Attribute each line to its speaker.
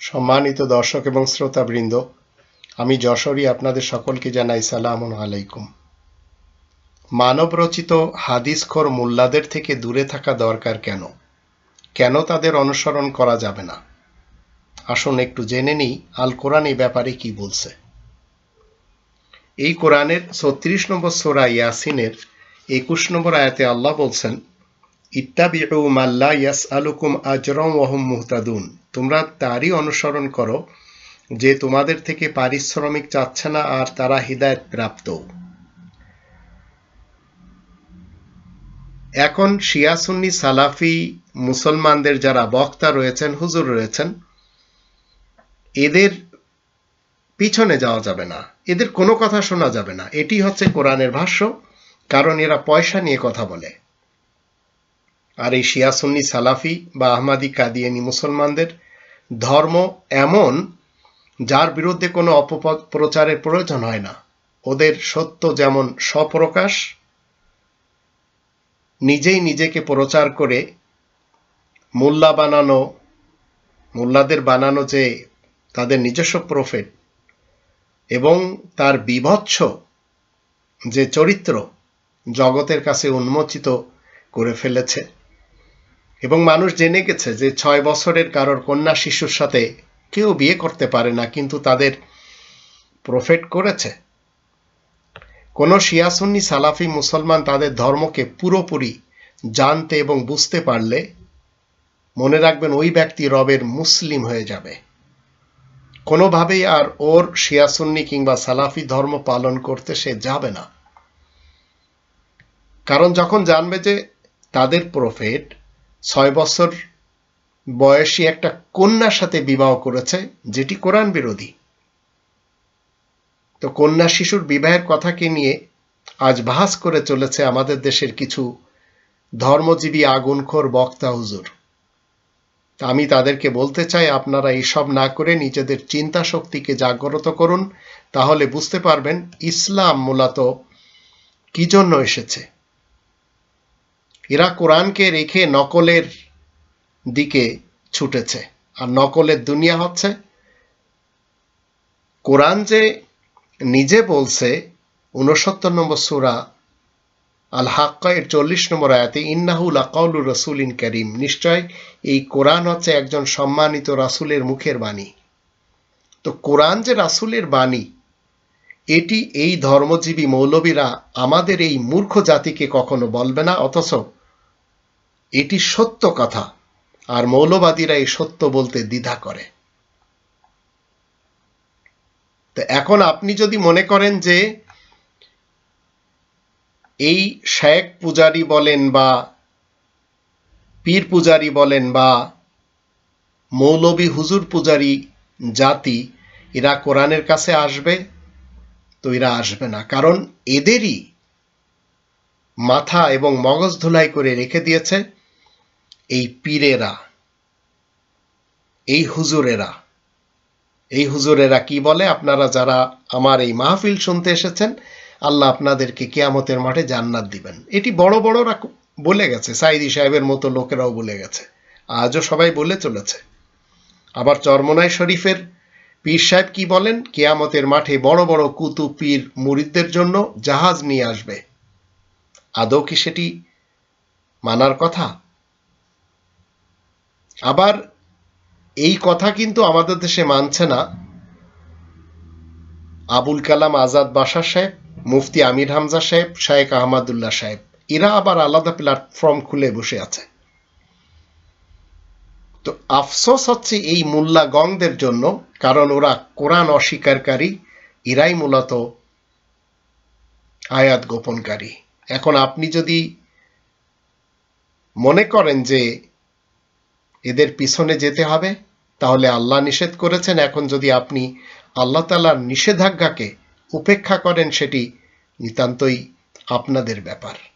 Speaker 1: সম্মানিত দর্শক এবং শ্রোতাবৃন্দ, আমি যশোরী আপনাদের সকলকে জানাই সালাম আলাইকুম। মানবরচিত হাদিসখোর মোল্লাদের থেকে দূরে থাকা দরকার কেন? কেন তাদের অনুসরণ করা যাবে না? আসুন একটু জেনে নিই আল কোরআন এই ব্যাপারে কি বলছে। এই কোরআনের ছত্রিশ নম্বর সোরা ইয়াসিনের একুশ নম্বর আয়াতে আল্লাহ বলছেন ইত্তাবিউ মাল্লা ইয়াস আলুকুম আজরম ওহম মুহতাদুন। তোমরা তারই অনুসরণ করো যে তোমাদের থেকে পারিশ্রমিক চাচ্ছে না আর তারা হৃদায়ত প্রাপ্ত। এখন শিয়াসুন্নি সালাফি মুসলমানদের যারা বক্তা রয়েছেন, হুজুর রয়েছেন, এদের পিছনে যাওয়া যাবে না। এদের কোনো কথা শোনা যাবে না। এটি হচ্ছে কোরআনের ভাষ্য, কারণ এরা পয়সা নিয়ে কথা বলে। আর এই শিয়াসুন্নি সালাফি বা আহমাদি কাদিয়ানি মুসলমানদের ধর্ম এমন যার বিরুদ্ধে কোনো অপপ্রচারের প্রয়োজন হয় না। ওদের সত্য যেমন স্বপ্রকাশ, নিজেই নিজেকে প্রচার করে মোল্লা বানানো, মোল্লাদের বানানো যে তাদের নিজস্ব প্রফেট এবং তার বিভৎস যে চরিত্র জগতের কাছে উন্মোচিত করে ফেলেছে। এবং মানুষ জেনে গেছে যে ছয় বছরের কারোর কন্যা শিশুর সাথে কেউ বিয়ে করতে পারে না, কিন্তু তাদের প্রফেট করেছে। কোনো শিয়াসুন্নি সালাফি মুসলমান তাদের ধর্মকে পুরোপুরি জানতে এবং বুঝতে পারলে মনে রাখবেন ওই ব্যক্তি রবের মুসলিম হয়ে যাবে। কোনোভাবেই আর ওর শিয়াসুন্নি কিংবা সালাফি ধর্ম পালন করতে সে যাবে না। কারণ যখন জানবে যে তাদের প্রফেট ছয় বছর বয়সী একটা কন্যার সাথে বিবাহ করেছে, যেটি কোরআন বিরোধী। তো কন্যা শিশুর বিবাহের কথাকে নিয়ে আজ বাহাস করে চলেছে আমাদের দেশের কিছু ধর্মজীবী আগুনখোর বক্তা হুজুর। আমি তাদেরকে বলতে চাই, আপনারা এইসব না করে নিজেদের চিন্তা শক্তিকে জাগ্রত করুন, তাহলে বুঝতে পারবেন ইসলাম মূলত কি জন্য এসেছে। এরা কোরআনকে রেখে নকলের দিকে ছুটেছে। আর নকলের দুনিয়া হচ্ছে, কোরআন যে নিজে বলছে উনসত্তর নম্বর সুরা আল হাক্কা এর চল্লিশ নম্বর আয়াতে ইন্নাহুল আকাউলুর রসুলিন করিম। নিশ্চয় এই কোরআন হচ্ছে একজন সম্মানিত রাসুলের মুখের বাণী। তো কোরআন যে রাসুলের বাণী, এটি এই ধর্মজীবী মৌলবীরা আমাদের এই মূর্খ জাতিকে কখনো বলবে না, অথচ এটি সত্য কথা, আর মৌলবাদীরা এই সত্য বলতে দ্বিধা করে। তো এখন আপনি যদি মনে করেন যে এই শেখ পূজারি বলেন বা পীর পূজারি বলেন বা মৌলবী হুজুর পূজারি জাতি, এরা কোরআনের কাছে আসবে? তো এরা আসবে না, কারণ এদেরই মাথা এবং মগজ ধুলাই করে রেখে দিয়েছে। এই পীরেরা, এই হুজুরেরা এই হুজুরেরা কি বলে? আপনারা যারা আমার এই মাহফিল শুনতে এসেছেন, আল্লাহ আপনাদেরকে কেয়ামতের মাঠে জান্নাত দিবেন। এটি বড় বড়রা বলে গেছে সাইদি সাহেবের মতো লোকেরাও বলে গেছে। আজও সবাই বলে চলেছে। আবার চরমনাই শরীফের পীর সাহেব কি বলেন? কেয়ামতের মাঠে বড় বড় কুতু পীর মুরিদদের জন্য জাহাজ নিয়ে আসবে। আদৌ কি সেটি মানার কথা? আবার এই কথা কিন্তু আমাদের দেশে মানছে না। আবুল কালাম আজাদ বাসার সাহেব, মুফতি আমির হামজা সাহেব শায়েক আহমদুল্লাহ সাহেব, এরা আবার আলাদা প্ল্যাটফর্ম খুলে বসে আছে। তো আফসোস হচ্ছে এই মোল্লা গংদের জন্য, কারণ ওরা কোরআন অস্বীকারী, এরাই মূলত আয়াত গোপনকারী। এখন আপনি যদি মনে করেন যে এদের পিছনে যেতে হবে। তাহলে আল্লাহ নিষেধ করেছেন, এখন যদি আপনি আল্লাহ তালার নিষেধাজ্ঞাকে উপেক্ষা করেন, সেটি নিতান্তই আপনাদের ব্যাপার।